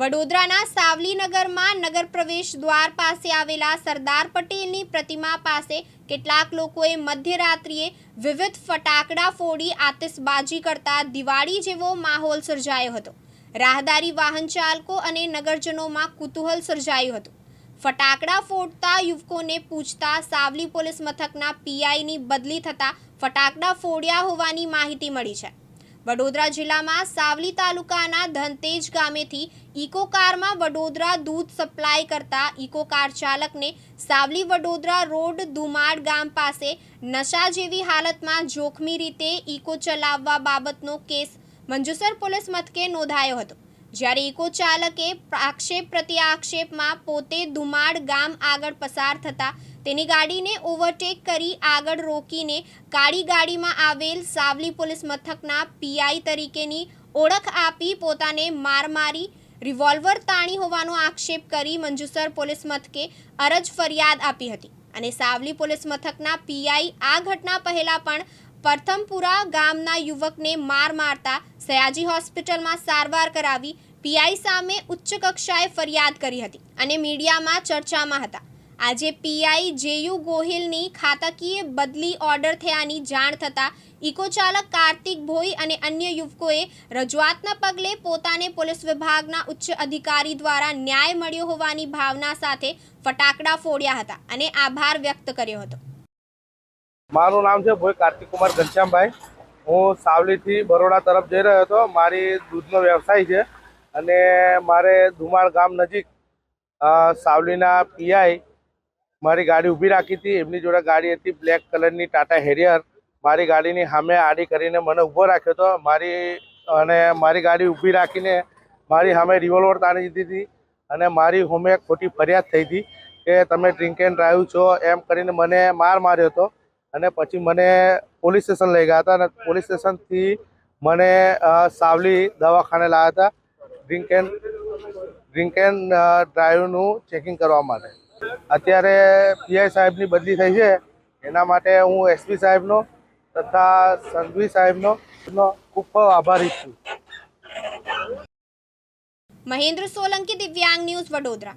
વડોદરાના સાવલીનગરમાં નગર પ્રવેશ દ્વાર પાસે આવેલા સરદાર પટેલની પ્રતિમા પાસે કેટલાક લોકોએ મધ્યરાત્રિએ વિવિધ ફટાકડા ફોડી આતિશબાજી કરતા દિવાળી જેવો માહોલ સર્જાયો હતો. રાહદારી વાહન ચાલકો અને નગરજનોમાં કુતૂહલ સર્જાયું હતું. ફટાકડા ફોડતા યુવકોને પૂછતા સાવલી પોલીસ મથકના પીઆઈની બદલી થતા ફટાકડા ફોડ્યા હોવાની માહિતી મળી છે. વડોદરા જિલ્લામાં સાવલી તાલુકાના ધનતેજ ગામેથી ઇકો કારમાં વડોદરા દૂધ સપ્લાય કરતા ઇકો કાર ચાલકને સાવલી વડોદરા રોડ દુમાડ ગામ પાસે નશા જેવી હાલતમાં જોખમી રીતે ઇકો ચલાવવા બાબતનો કેસ મંજુસર પોલીસ મથકે નોંધાયો હતો. જ્યારે ઇકો ચાલકે આક્ષેપ પ્રતિ આક્ષેપમાં પોતે દુમાડ ગામ આગળ પસાર થતા તેની ગાડીને ઓવરટેક કરી આગળ રોકીને કાળી ગાડીમાં આવેલ સાવલી પોલીસ મથકના પીઆઈ તરીકેની ઓળખ આપી પોતાને માર મારી, રિવોલ્વર તાણી હોવાનો આક્ષેપ કરી મંજુસર પોલીસ મથકે અરજ ફરિયાદ આપી હતી. અને સાવલી પોલીસ મથકના પીઆઈ આ ઘટના પહેલા પણ પ્રથમપુરા ગામના યુવકને માર મારતા સયાજી હોસ્પિટલમાં સારવાર કરાવી પીઆઈ સામે ઉચ્ચ કક્ષાએ ફરિયાદ કરી હતી અને મીડિયામાં ચર્ચામાં હતા. આજે પીઆઈ જેયુ ગોહિલની ખાતાકીય બદલી ઓર્ડર થયાની જાણ થતાં ઇકો ચાલક કાર્તિક ભોઈ અને અન્ય યુવકોએ રજૂઆતના પગલે પોતાને પોલીસ વિભાગના ઉચ્ચ અધિકારી દ્વારા ન્યાય મળ્યો હોવાની ભાવના સાથે ફટાકડા ફોડ્યા હતા અને આભાર વ્યક્ત કર્યો હતો. મારું નામ છે ભોઈ કાર્તિક કુમાર ઘનશ્યામભાઈ. હું સાવલીથી બરોડા તરફ જઈ રહ્યો હતો. મારી દૂધનો વ્યવસાય છે અને મારે ધુમાળ ગામ નજીક સાવલીના પીઆઈ મારી ગાડી ઊભી રાખી હતી. એમની જોડે ગાડી હતી બ્લેક કલરની ટાટા હેરિયર. મારી ગાડીની સામે આડી કરીને મને ઊભો રાખ્યો હતો. મારી, અને મારી ગાડી ઊભી રાખીને મારી સામે રિવોલ્વર તાણી દીધી હતી અને મારી હોમે ખોટી ફરિયાદ થઈ હતી કે તમે ડ્રિંક એન્ડ ડ્રાઈવ છો. એમ કરીને મને માર માર્યો હતો. અને પછી મને પોલીસ સ્ટેશન લઈ ગયા હતા અને પોલીસ સ્ટેશનથી મને સાવલી દવાખાને લાવ્યા હતા ડ્રિંક એન્ડ ડ્રિંક એન્ડ ડ્રાઈવનું ચેકિંગ કરવા માટે. અત્યારે પીઆઈ સાહેબની બદલી થઈ છે. એના માટે હું એસપી સાહેબનો તથા સંઘવી સાહેબનો ખૂબ ખૂબ આભારી છું. મહેન્દ્ર સોલંકી દિવ્યાંગ ન્યૂઝ વડોદરા.